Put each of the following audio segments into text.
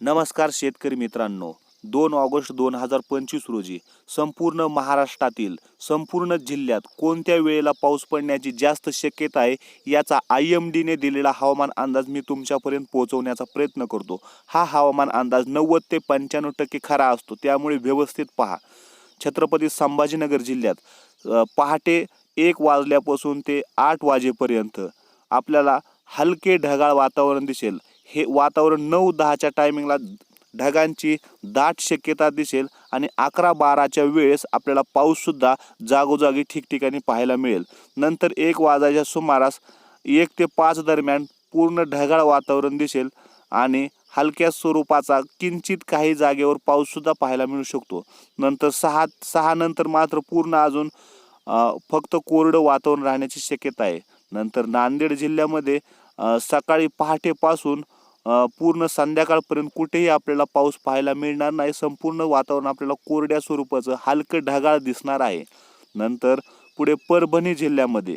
नमस्कार शेतकरी मित्रांनो. दोन ऑगस्ट दोन हजार पंचवीस रोजी संपूर्ण महाराष्ट्रातील संपूर्ण जिल्ह्यात कोणत्या वेळेला पाऊस पडण्याची जास्त शक्यता आहे याचा आय एम डीने दिलेला हवामान अंदाज मी तुमच्यापर्यंत पोहोचवण्याचा प्रयत्न करतो. हा हवामान अंदाज नव्वद ते पंच्याण्णव टक्के खरा असतो. त्यामुळे व्यवस्थित पहा. छत्रपती संभाजीनगर जिल्ह्यात पहाटे एक वाजल्यापासून ते आठ वाजेपर्यंत आपल्याला हलके ढगाळ वातावरण दिसेल. हे वातावरण नऊ दहाच्या टायमिंगला ढगांची दाट शक्यता दिसेल आणि अकरा बाराच्या वेळेस आपल्याला पाऊससुद्धा जागोजागी ठिकठिकाणी पाहायला मिळेल. नंतर एक वाजायच्या सुमारास एक ते पाच दरम्यान पूर्ण ढगाळ वातावरण दिसेल आणि हलक्या स्वरूपाचा किंचित काही जागेवर पाऊससुद्धा पाहायला मिळू शकतो. नंतर सहा सहा नंतर मात्र पूर्ण अजून फक्त कोरडं वातावरण राहण्याची शक्यता आहे. नंतर नांदेड जिल्ह्यामध्ये सकाळी पहाटेपासून पूर्ण संध्याकाळपर्यंत कुठेही आपल्याला पाऊस पाहायला मिळणार नाही. संपूर्ण वातावरण आपल्याला कोरड्या स्वरूपाचं हलकं ढगाळ दिसणार आहे. नंतर पुढे परभणी जिल्ह्यामध्ये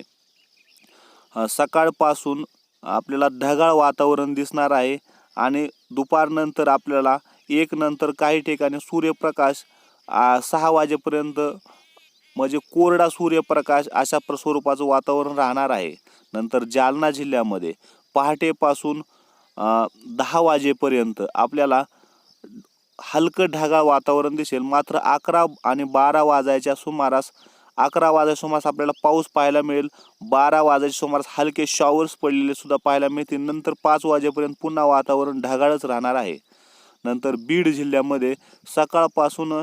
सकाळपासून आपल्याला ढगाळ वातावरण दिसणार आहे आणि दुपारनंतर आपल्याला एक नंतर काही ठिकाणी सूर्यप्रकाश सहा वाजेपर्यंत म्हणजे कोरडा सूर्यप्रकाश अशा प्र स्वरूपाचं वातावरण राहणार आहे. नंतर जालना जिल्ह्यामध्ये पहाटेपासून दहा वाजेपर्यंत आपल्याला हलकं ढगाळ वातावरण दिसेल. मात्र अकरा आणि बारा वाजायच्या सुमारास अकरा वाजायच्या सुमारास आपल्याला पाऊस पाहायला मिळेल. बारा वाजायच्या सुमारास हलके शॉवर्स पडलेले सुद्धा पाहायला मिळतील. नंतर पाच वाजेपर्यंत पुन्हा वातावरण ढगाळच राहणार आहे. नंतर बीड जिल्ह्यामध्ये सकाळपासून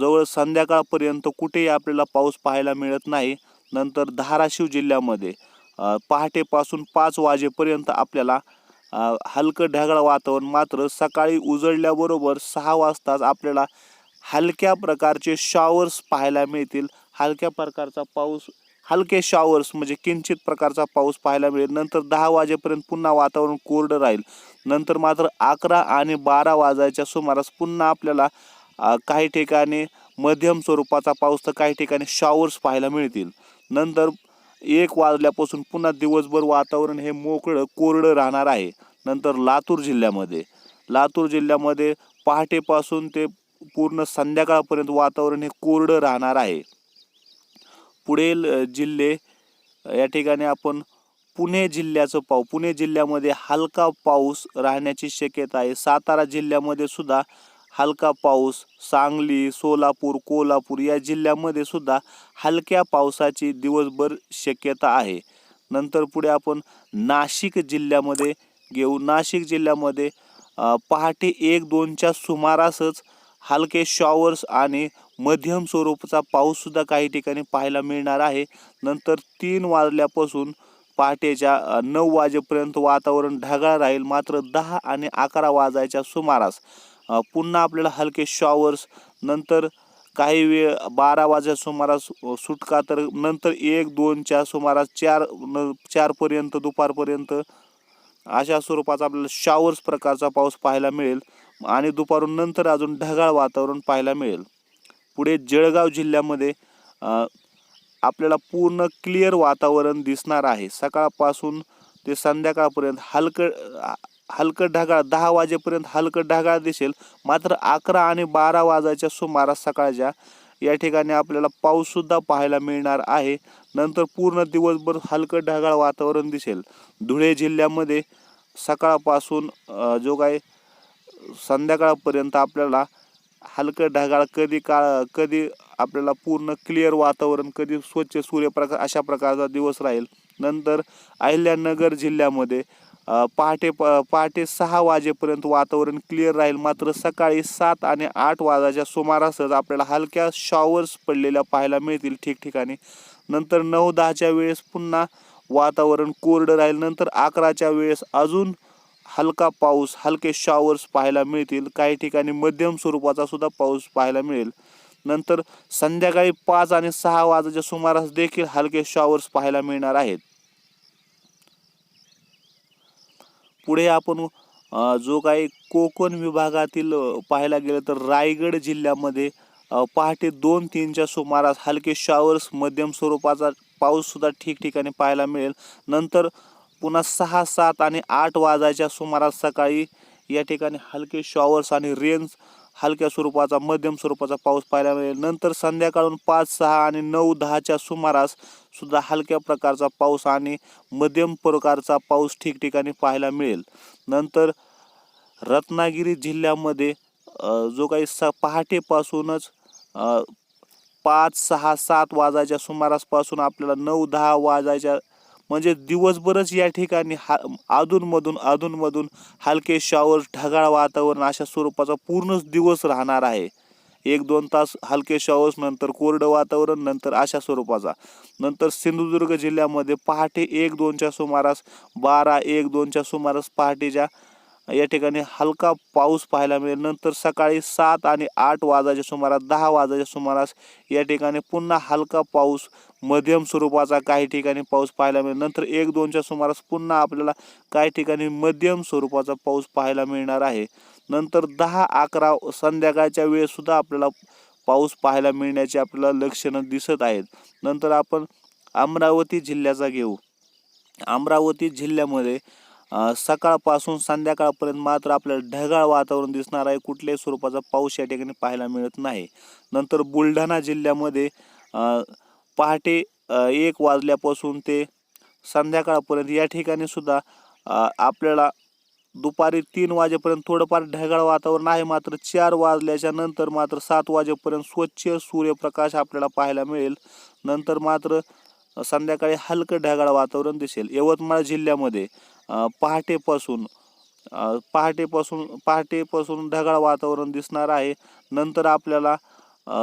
जवळ संध्याकाळपर्यंत कुठेही आपल्याला पाऊस पाहायला मिळत नाही. नंतर धाराशिव जिल्ह्यामध्ये पहाटेपासून पाच वाजेपर्यंत आपल्याला हलकं ढगाळ वातावरण मात्र सकाळी उजळल्याबरोबर सहा वाजताच आपल्याला हलक्या प्रकारचे शॉवर्स पाहायला मिळतील. हलक्या प्रकारचा पाऊस हलके शॉवर्स म्हणजे किंचित प्रकारचा पाऊस पाहायला मिळेल. नंतर दहा वाजेपर्यंत पुन्हा वातावरण कोरडं राहील. नंतर मात्र अकरा आणि बारा वाजायच्या सुमारास पुन्हा आपल्याला काही ठिकाणी मध्यम स्वरूपाचा पाऊस तर काही ठिकाणी शॉवर्स पाहायला मिळतील. नंतर एक वाजल्यापासून पुन्हा दिवसभर वातावरण हे मोकळं कोरडं राहणार आहे. नंतर लातूर जिल्ह्यामध्ये. लातूर जिल्ह्यामध्ये पहाटेपासून ते पूर्ण संध्याकाळपर्यंत वातावरण हे कोरडं राहणार आहे. पुढील जिल्हे या ठिकाणी आपण पुणे जिल्ह्याचं पाहू. पुणे जिल्ह्यामध्ये हलका पाऊस राहण्याची शक्यता आहे. सातारा जिल्ह्यामध्ये सुद्धा हलका पाऊस सांगली सोलापूर कोल्हापूर या जिल्ह्यामध्ये सुद्धा हलक्या पावसाची दिवसभर शक्यता आहे. नंतर पुढे आपण नाशिक जिल्ह्यामध्ये घेऊ. नाशिक जिल्ह्यामध्ये पहाटे एक दोनच्या सुमारासच हलके शॉवर्स आणि मध्यम स्वरूपाचा पाऊससुद्धा काही ठिकाणी पाहायला मिळणार आहे. नंतर तीन वाजल्यापासून पहाटेच्या नऊ वाजेपर्यंत वातावरण ढगाळ राहील. मात्र दहा आणि अकरा वाजायच्या सुमारास पुन्हा आपल्याला हलके शॉवर्स नंतर काही वेळ बारा वाजच्या सुमारास सुटका तर नंतर एक दोनच्या सुमारास चार न चारपर्यंत दुपारपर्यंत अशा स्वरूपाचा आपल्याला शॉवर्स प्रकारचा पाऊस पाहायला मिळेल आणि दुपारून नंतर अजून ढगाळ वातावरण पाहायला मिळेल. पुढे जळगाव जिल्ह्यामध्ये आपल्याला पूर्ण क्लिअर वातावरण दिसणार आहे. सकाळपासून ते संध्याकाळपर्यंत हलकं हलकं ढगाळ दहा वाजेपर्यंत हलकं ढगाळ दिसेल. मात्र अकरा आणि बारा वाजायच्या सुमारास सकाळच्या या ठिकाणी आपल्याला पाऊससुद्धा पाहायला मिळणार आहे. नंतर पूर्ण दिवसभर हलकं ढगाळ वातावरण दिसेल. धुळे जिल्ह्यामध्ये सकाळपासून जो काय संध्याकाळपर्यंत आपल्याला हलकं ढगाळ कधी काळ कधी आपल्याला पूर्ण क्लिअर वातावरण कधी स्वच्छ सूर्यप्रकाश अशा प्रकारचा दिवस राहील. नंतर अहिल्यानगर जिल्ह्यामध्ये पहाटे प पहाटे सहा वाजेपर्यंत वातावरण क्लिअर राहील. मात्र सकाळी सात आणि आठ वाजाच्या सुमारासच आपल्याला हलक्या शॉवर्स पडलेल्या पाहायला मिळतील ठिकठिकाणी. नंतर नऊ दहाच्या वेळेस पुन्हा वातावरण कोरडं राहील. नंतर अकराच्या वेळेस अजून हलका पाऊस हलके शॉवर्स पाहायला मिळतील. काही ठिकाणी मध्यम स्वरूपाचा सुद्धा पाऊस पाहायला मिळेल. नंतर संध्याकाळी पाच आणि सहा वाजाच्या सुमारास देखील हलके शॉवर्स पाहायला मिळणार आहेत. पुढे आपण जो काही कोकण विभागातील पाहायला गेलं तर रायगड जिल्ह्यामध्ये पहाटे दोन तीनच्या सुमारास हलके शॉवर्स मध्यम स्वरूपाचा पाऊससुद्धा ठिकठिकाणी पाहायला मिळेल. नंतर पुन्हा सहा सात आणि आठ वाजायच्या सुमारास सकाळी या ठिकाणी हलके शॉवर्स आणि रेन्स हलक्या स्वरूपाचा मध्यम स्वरूपाचा पाऊस पाहायला मिळेल नंतर संध्याकाळून पाच सहा आणि नऊ दहाच्या सुमारास सुद्धा हलक्या प्रकारचा पाऊस आणि मध्यम प्रकारचा पाऊस ठिकठिकाणी पाहायला मिळेल. नंतर रत्नागिरी जिल्ह्यामध्ये जो काही स पहाटेपासूनच पाच सहा सात वाजायच्या सुमारासपासून आपल्याला नऊ दहा वाजायच्या म्हणजे दिवसभरच या ठिकाणी हा अधूनमधून अधूनमधून हलके शॉवर ढगाळ वातावरण अशा स्वरूपाचा पूर्णच दिवस राहणार आहे. एक दोन तास हलके शॉवर्स नंतर कोरडं वातावरण नंतर अशा स्वरूपाचा. नंतर सिंधुदुर्ग जिल्ह्यामध्ये पहाटे एक दोनच्या सुमारास बारा एक दोनच्या सुमारास पहाटेच्या या ठिकाणी हलका पाऊस पाहायला मिळेल. नंतर सकाळी सात आणि आठ वाजाच्या सुमारास दहा वाजाच्या सुमारास या ठिकाणी पुन्हा हलका पाऊस मध्यम स्वरूपाचा काही ठिकाणी पाऊस पाहायला मिळेल. नंतर एक दोनच्या सुमारास पुन्हा आपल्याला काही ठिकाणी मध्यम स्वरूपाचा पाऊस पाहायला मिळणार आहे. नंतर दहा अकरा संध्याकाळच्या वेळेसुद्धा आपल्याला पाऊस पाहायला मिळण्याची आपल्याला लक्षणं दिसत आहेत. नंतर आपण अमरावती जिल्ह्याचा घेऊ. अमरावती जिल्ह्यामध्ये सकाळपासून संध्याकाळपर्यंत मात्र आपल्याला ढगाळ वातावरण दिसणार आहे. कुठल्याही स्वरूपाचा पाऊस या ठिकाणी पाहायला मिळत नाही. नंतर बुलढाणा जिल्ह्यामध्ये पहाटे एक वाजल्यापासून ते संध्याकाळपर्यंत या ठिकाणी सुद्धा आपल्याला दुपारी तीन वाजेपर्यंत थोडंफार ढगाळ वातावरण आहे. मात्र चार वाजल्याच्या नंतर मात्र सात वाजेपर्यंत स्वच्छ सूर्यप्रकाश आपल्याला पाहायला मिळेल. नंतर मात्र संध्याकाळी हलकं ढगाळ वातावरण दिसेल. यवतमाळ जिल्ह्यामध्ये पहाटेपासून पहाटेपासून पहाटेपासून ढगाळ वातावरण दिसणार आहे. नंतर आपल्याला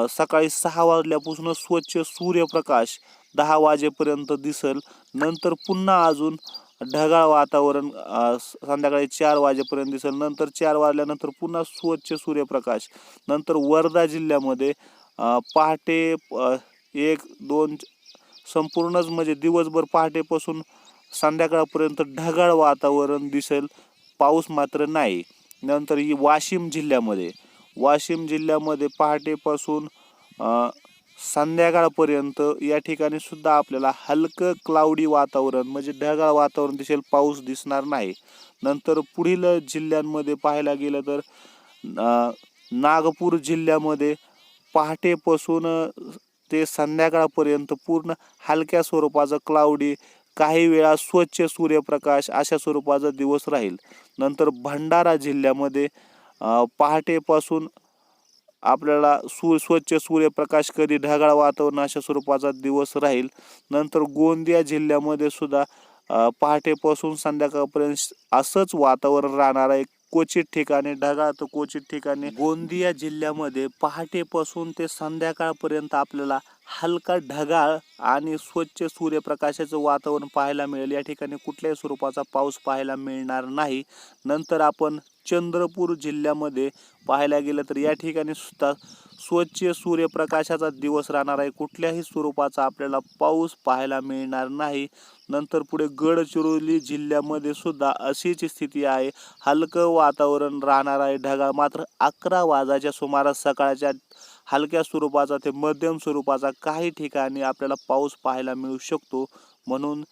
सकाळी सहा वाजल्यापासूनच स्वच्छ सूर्यप्रकाश दहा वाजेपर्यंत दिसल. नंतर पुन्हा अजून ढगाळ वातावरण संध्याकाळी चार वाजेपर्यंत दिसेल. नंतर चार वाजल्यानंतर पुन्हा स्वच्छ सूर्यप्रकाश. नंतर वर्धा जिल्ह्यामध्ये पहाटे एक दोन संपूर्णच म्हणजे दिवसभर पहाटेपासून संध्याकाळपर्यंत ढगाळ वातावरण दिसेल. पाऊस मात्र नाही. नंतर ही वाशिम जिल्ह्यामध्ये वाशिम जिल्ह्यामध्ये पहाटेपासून संध्याकाळपर्यंत या ठिकाणी सुद्धा आपल्याला हलकं क्लाउडी वातावरण म्हणजे ढगाळ वातावरण दिसेल. पाऊस दिसणार नाही. नंतर पुढील जिल्ह्यांमध्ये पाहायला गेलं तर नागपूर जिल्ह्यामध्ये पहाटेपासून ते संध्याकाळपर्यंत पूर्ण हलक्या स्वरूपाचं क्लाउडी काही वेळा स्वच्छ सूर्यप्रकाश अशा स्वरूपाचा दिवस राहील. नंतर भंडारा जिल्ह्यामध्ये पहाटेपासून आपल्याला सू स्वच्छ सूर्यप्रकाश कधी ढगाळ वातावरण अशा स्वरूपाचा दिवस राहील. नंतर गोंदिया जिल्ह्यामध्ये सुद्धा पहाटेपासून संध्याकाळपर्यंत असंच वातावरण राहणार आहे क्वचित ठिकाणी ढगाळ तर क्वचित ठिकाणी. गोंदिया जिल्ह्यामध्ये पहाटेपासून ते संध्याकाळपर्यंत आपल्याला हलका ढगाळ आणि स्वच्छ सूर्यप्रकाशाचं वातावरण पाहायला मिळेल. या ठिकाणी कुठल्याही स्वरूपाचा पाऊस पाहायला मिळणार नाही. नंतर आपण चंद्रपूर जिल्ह्यामध्ये पाहायला गेलं तर या ठिकाणी सुद्धा स्वच्छ सूर्यप्रकाशाचा दिवस राहणार आहे. कुठल्याही स्वरूपाचा आपल्याला पाऊस पाहायला मिळणार नाही. नंतर पुढे गडचिरोली जिल्ह्यामध्ये सुद्धा अशीच स्थिती आहे. हलकं वातावरण राहणार आहे. ढगाळ मात्र अकरा वाजाच्या सुमारास सकाळच्या हलक्या स्वरूपाचा ते मध्यम स्वरूपाचा काही ठिकाणी आपल्याला पाऊस पाहायला मिळू शकतो. म्हणून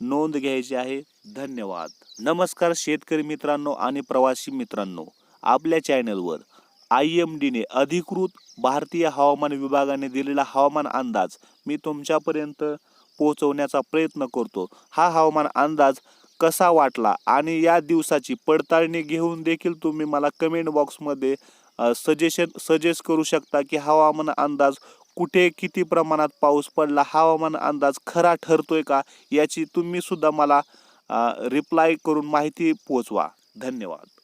नोंद घ्यायची आहे. धन्यवाद. नमस्कार शेतकरी मित्रांनो आणि प्रवासी मित्रांनो. आपल्या चॅनलवर आय एम डीने अधिकृत भारतीय हवामान विभागाने दिलेला हवामान अंदाज मी तुमच्यापर्यंत पोहोचवण्याचा प्रयत्न करतो. हा हवामान अंदाज कसा वाटला आणि या दिवसाची पडताळणी घेऊन देखील तुम्ही मला कमेंट बॉक्समध्ये सजेशन सजेस्ट करू शकता की हवामान अंदाज कुठे किती प्रमाणात पाऊस पडला हवामान अंदाज खरा ठरतोय का याची तुम्ही सुद्धा मला रिप्लाय करून माहिती पोचवा. धन्यवाद.